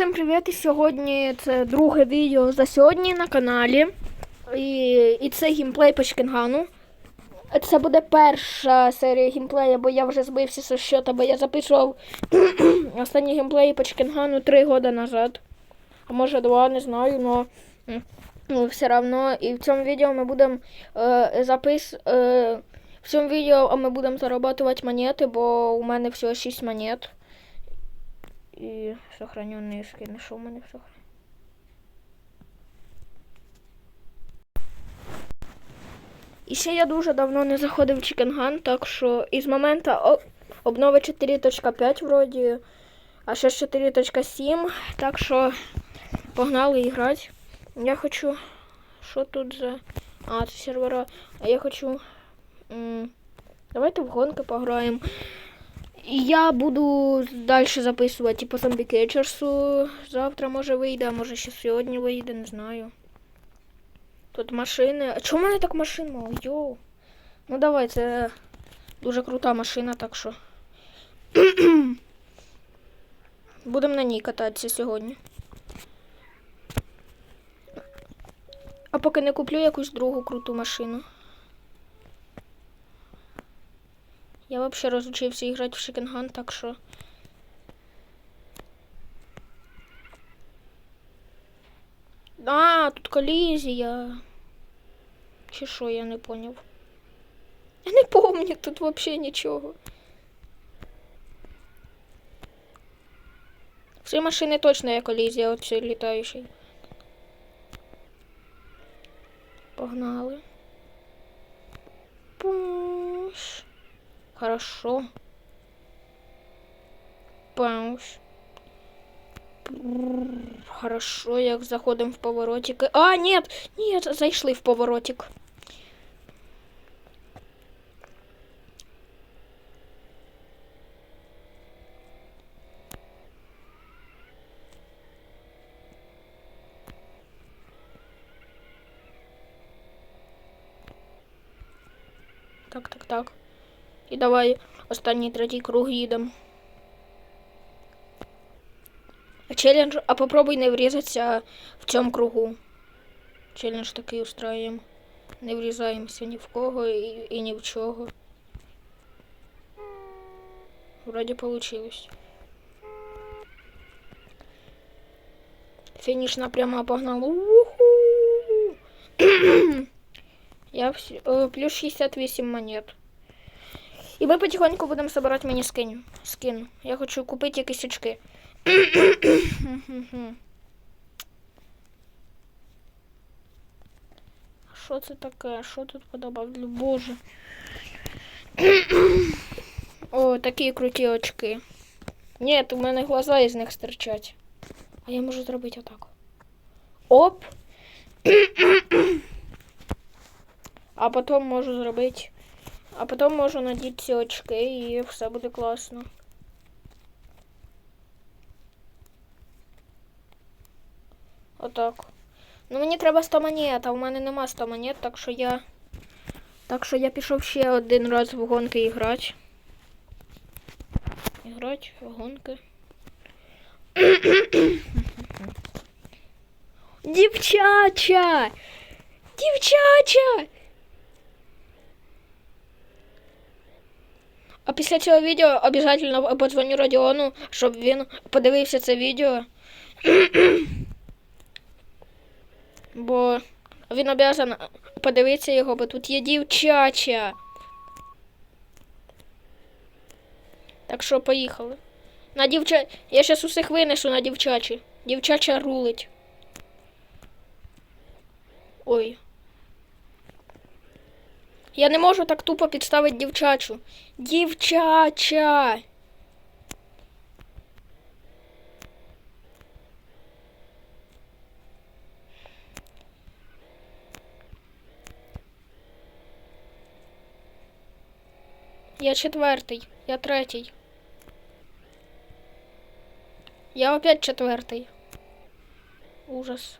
всім привіт! І сьогодні це друге відео за сьогодні на каналі. І, і це геймплей по Чкінгану. Це буде перша серія геймплея, бо я вже збився зі щота, бо я записував останні геймплеї по Чкінгану три роки назад. А може два, не знаю, но ну, все одно. І в цьому відео ми будемо е, запис. Е, в цьому відео ми будемо зарабатувати монети, бо у мене всього 6 монет. І сохраненные скини. Що в мене сохранено? І ще я дуже давно не заходив в Чікенган, так що із моменту обнови 4.5 вроді, а ще 4.7, так що погнали грати. Я хочу. Що тут за. А, це сервера. А я хочу. Давайте в гонки пограємо. І я буду далі записувати по Zombie Catchers'у. Завтра може вийде, а може ще сьогодні вийде, не знаю. Тут машини. А чому в мене так машин мало? Йоу. Ну давай, це дуже крута машина, так що. Будемо на ній кататися сьогодні. А поки не куплю якусь другу круту машину. Я вообще разучився грати в Шикенган, так що. А, тут колізія. Чи що, я не поняв. Я не помню тут вообще нічого. В цій машині точно є колізія, оцей літаючий. Погнали. Хорошо. Пауш. Хорошо, як заходимо в поворотик. А, нет, нет, зайшли в поворотик. Так, так, так. І давай останній третій круг їдемо. А челлендж, а попробуй не врізатися в цьому кругу. Челлендж такий устраємо. Не врізаємося ні в кого і, і ні в чого. Вроді получилось. Фінішна пряма погнала. Уху! Я вс... о, плюс 68 монет. І ми потихоньку будемо збирати мені скин. скин. Я хочу купити якісь очки. Що це таке? Що тут подобавлю? Боже. О, такі круті очки. Ні, у мене глаза із них стирчать. А я можу зробити отак. Оп. А потім можу зробити. А потім можу надіти ці очки і все буде класно. Отак. Ну мені треба 100 монет, а в мене нема 100 монет, так що я. Так що я пішов ще один раз в гонки іграти. Іграти в гонки. Дівчача! Дівчача! А після цього відео обов'язково подзвоню Радіону, щоб він подивився це відео. Бо він обов'язан подивитися його, бо тут є дівчача. Так що поїхали. На дівча... Я зараз усіх винесу на дівчачі. Дівчача рулить. Ой. Я не можу так тупо підставити дівчачу. Дівчача. Я четвертий, я третій. Я опять четвертий. Ужас.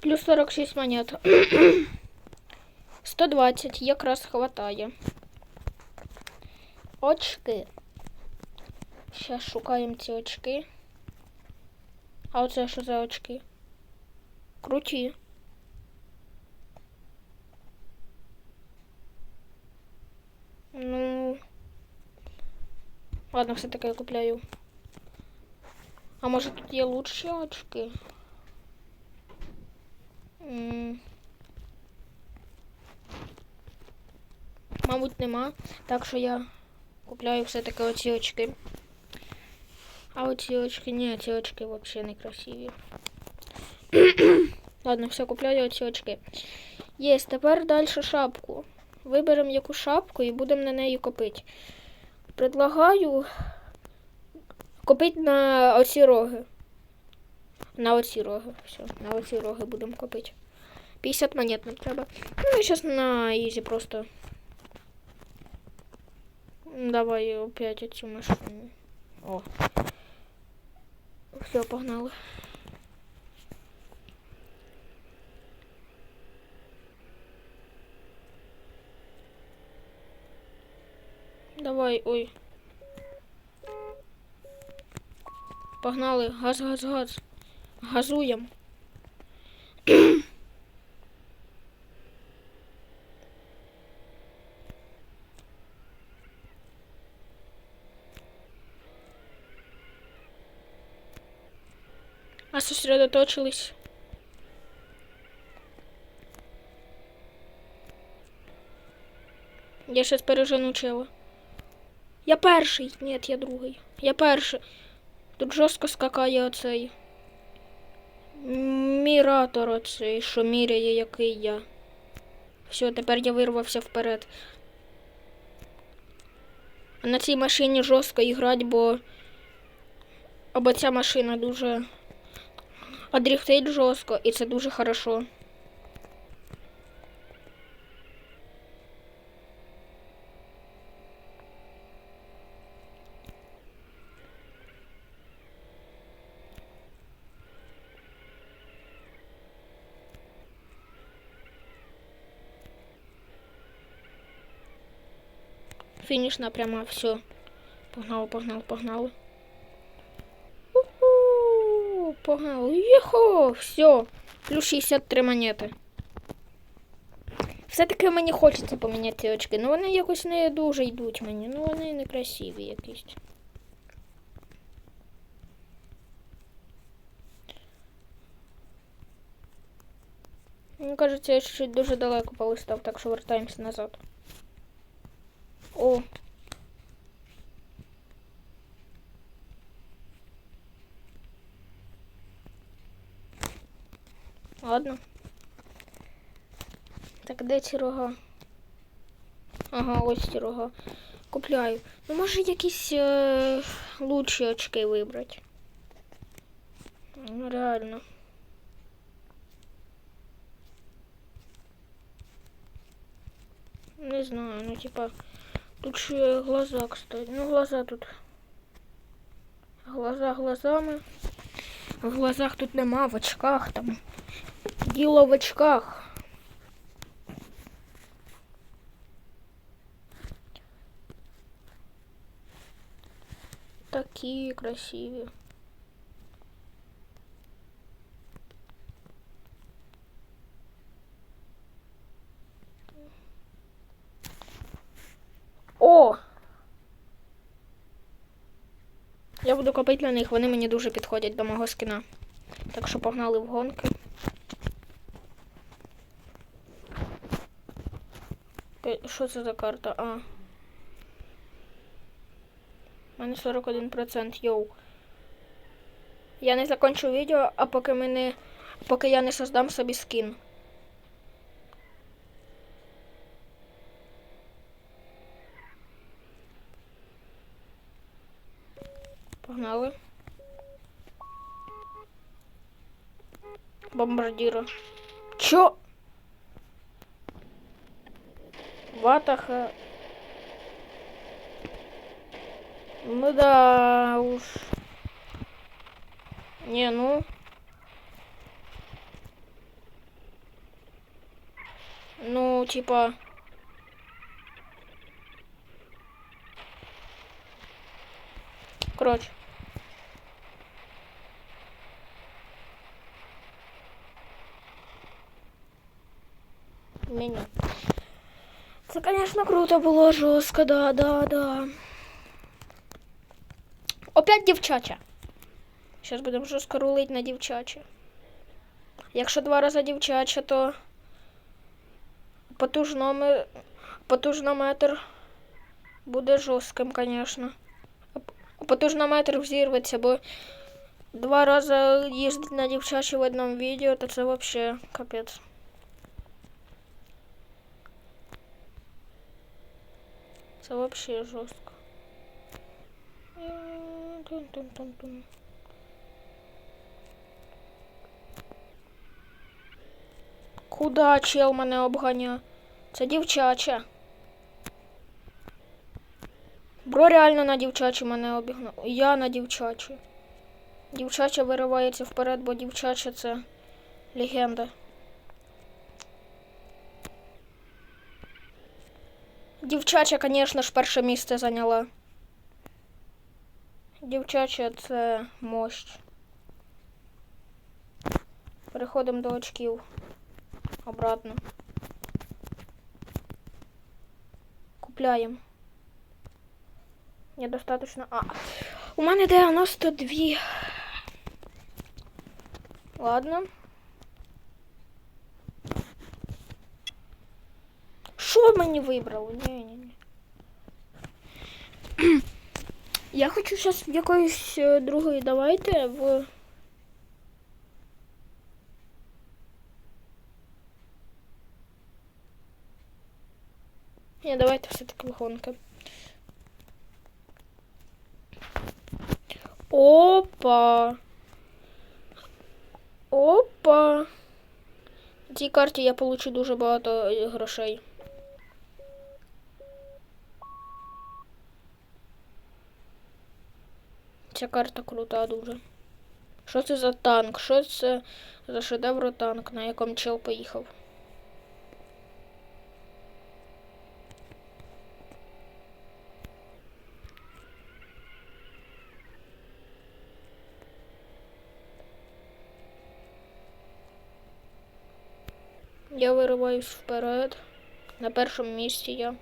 Плюс 46 монет. 120 якраз хватає. Очки. Зараз шукаємо ці очки. А оце що за очки? Круті. Ну. Ладно, все-таки я купляю. А може тут є лучші очки? Мабуть, нема. Так що я купляю все-таки оці очки. А оці очки, ні, ці очки взагалі не красиві. Ладно, все, купляю оці очки. Є, тепер далі шапку. Виберемо яку шапку і будемо на неї копити. Предлагаю копити на оці роги. На оці роги. Все, на оці роги будемо копити. 50 монет нам треба. Ну, зараз на ізі просто. Давай опять оцю машину. О. Все, погнали. Давай, ой. Погнали. Газ, газ, газ. Газуємо. А сосредоточились. Я щас пережену чела. Я перший. Ні, я другий. Я перший. Тут жорстко скакає оцей. Міратор оцей, що міряє, який я. Все, тепер я вирвався вперед. На цій машині жорстко іграти, бо. Або ця машина дуже. А жорстко, і це дуже хорошо. Фінішна пряма, все. Погнали, погнали, погнали. У-ху, Погнали. Єхо, все. Плюс 63 монети. Все-таки мені хочеться поміняти ці очки. Ну вони якось не дуже йдуть мені. Ну вони не красиві якісь. Мені кажеться, я чуть дуже далеко полистав, так що вертаємося назад. О. Ладно. Так, де ці рога? Ага, ось ці рога. Купляю. Ну, може якісь е, лучші очки вибрати. Ну, реально. Не знаю, ну типа. Ще глаза, кстати. Ну, глаза тут. Глаза глазами. В глазах тут нема, в очках там. Діло в очках. Такі красиві. О! Я буду копити на них, вони мені дуже підходять до мого скіна. Так що погнали в гонки. Е, Що це за карта? А. У мене 41% йоу. Я не закончу відео, а поки мене. Поки я не создам собі скін. Погнали. Бомбардира. Чё? Ватаха. Ну да уж. Не, ну. Ну, типа. коротше. Меню. Це, звісно, круто було жорстко, да, да, да. Опять дівчача. Зараз будемо жорстко рулить на дівчаче. Якщо два рази дівчача, то потужноме... потужнометр буде жорстким, звісно. Потужнометр взірветься, бо два рази їздити на дівчачі в одному відео, то це взагалі капець. Це взагалі жорстко. Куда чел мене обганяє? Це дівчача. Бро реально на дівчачі мене обігнав. Я на дівчачі. Дівчача виривається вперед, бо дівчача це легенда. Дівчача, звісно ж, перше місце зайняла. Дівчача це мощь. Переходимо до очків. Обратно. Купляємо. Недостаточно. А. У мене 92. Ладно. Що мені вибрало? Ні, ні, ні. Я хочу зараз якоїсь е, другої давайте в. Ні, давайте все-таки гонки. Опа. Опа. На цій карті я получу дуже багато е, грошей. Ця карта крута дуже. Що це за танк? Що це за шедевр танк, на якому чел поїхав? Я вириваюсь вперед. На першому місці я.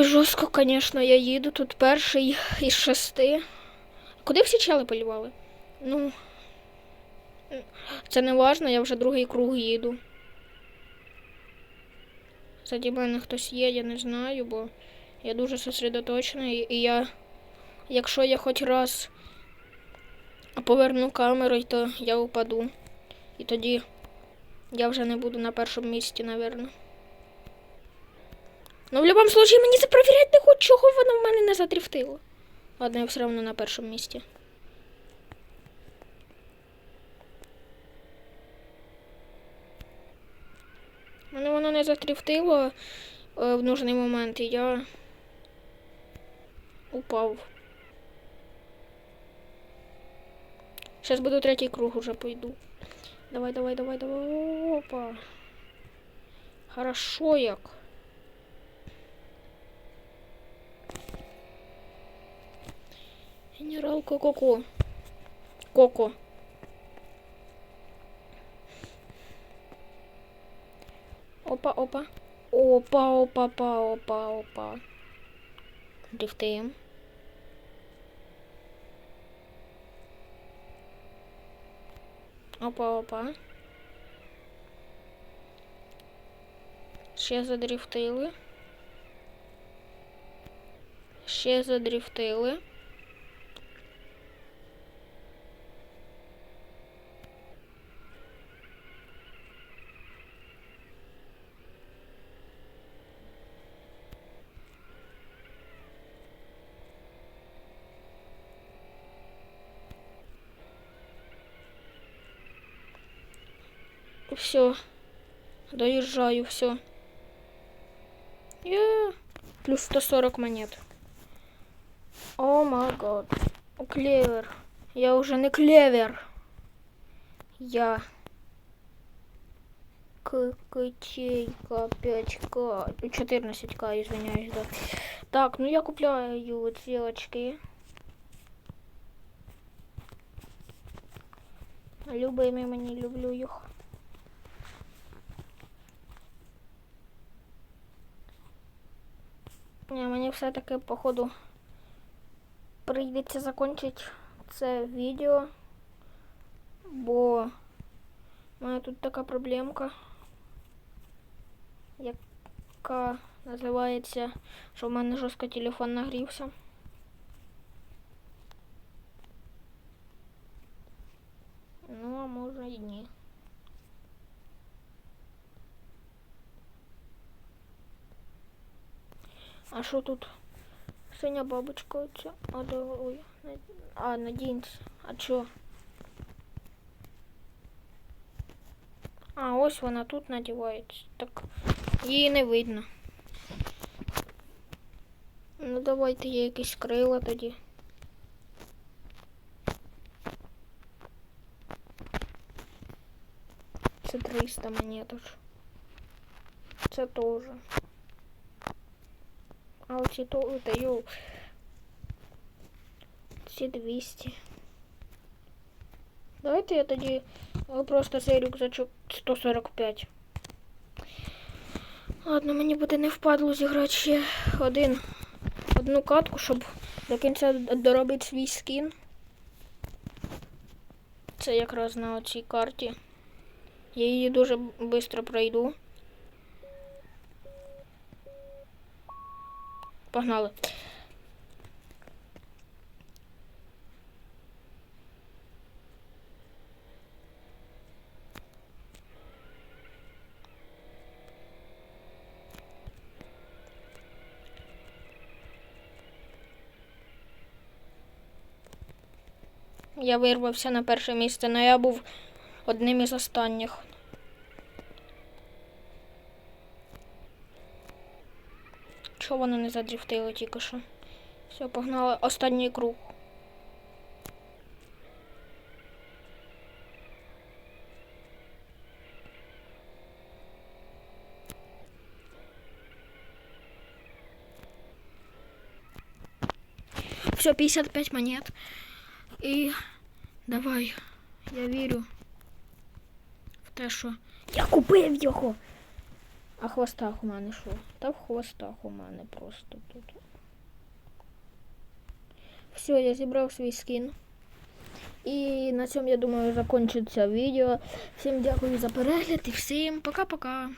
Ой, жорстко, звісно, я їду тут перший із шести. Куди всі чели полювали? Ну. Це не важно, я вже другий круг їду. Заді мене хтось є, я не знаю, бо я дуже сосредоточений і я. Якщо я хоч раз поверну камеру, то я упаду. І тоді я вже не буду на першому місці, напевно. Ну, в будь-якому случае мені запровіряти не хоч чого воно в мене не задрифтило. Ладно, я все одно на першому місці. Мене воно не задрифтило е, в нужний момент, і я упав. Зараз буду третій круг уже пойду. Давай, давай, давай, давай. Опа. Хорошо як. Генерал Коко-Ко. Коко. Опа, опа. Опа, опа, опа, опа, опа. Дрифтуємо. Опа, опа. Ще задрифтили. Ще задрифтили. все. Доїжджаю, все. Є. Плюс 140 монет. О май гад. Клевер. Я уже не клевер. Я. К Кочейка 5К. 14К, извиняюсь, да. Так, ну я купляю ці очки. Любимі мені люблю їх. Ні, мені все-таки, походу, прийдеться закінчити це відео, бо в мене тут така проблемка, яка називається, що в мене жорстко телефон нагрівся. Ну, а може і ні. А що тут? Синя бабочка оця. А де ой. А, на джинс. А чо? А, ось вона тут надівається. Так її не видно. Ну давайте є якісь крила тоді. Це 300 монеток. Це теж. А оці то даю. Ці 200. Давайте я тоді просто цей рюкзачок 145. Ладно, мені буде не впадло зіграти ще один, одну катку, щоб до кінця доробити свій скін. Це якраз на цій карті. Я її дуже швидко пройду. Погнали. Я вирвався на перше місце, але я був одним із останніх. Воно не задрифтило тільки що? Все, погнали. Останній круг. Все, 55 монет. І давай. Я вірю в те, що я купив його. А хвостах у мене що? Та в хвостах у мене просто тут. Все, я зібрав свій скін. І на цьому, я думаю, закінчиться відео. Всім дякую за перегляд і всім пока-пока.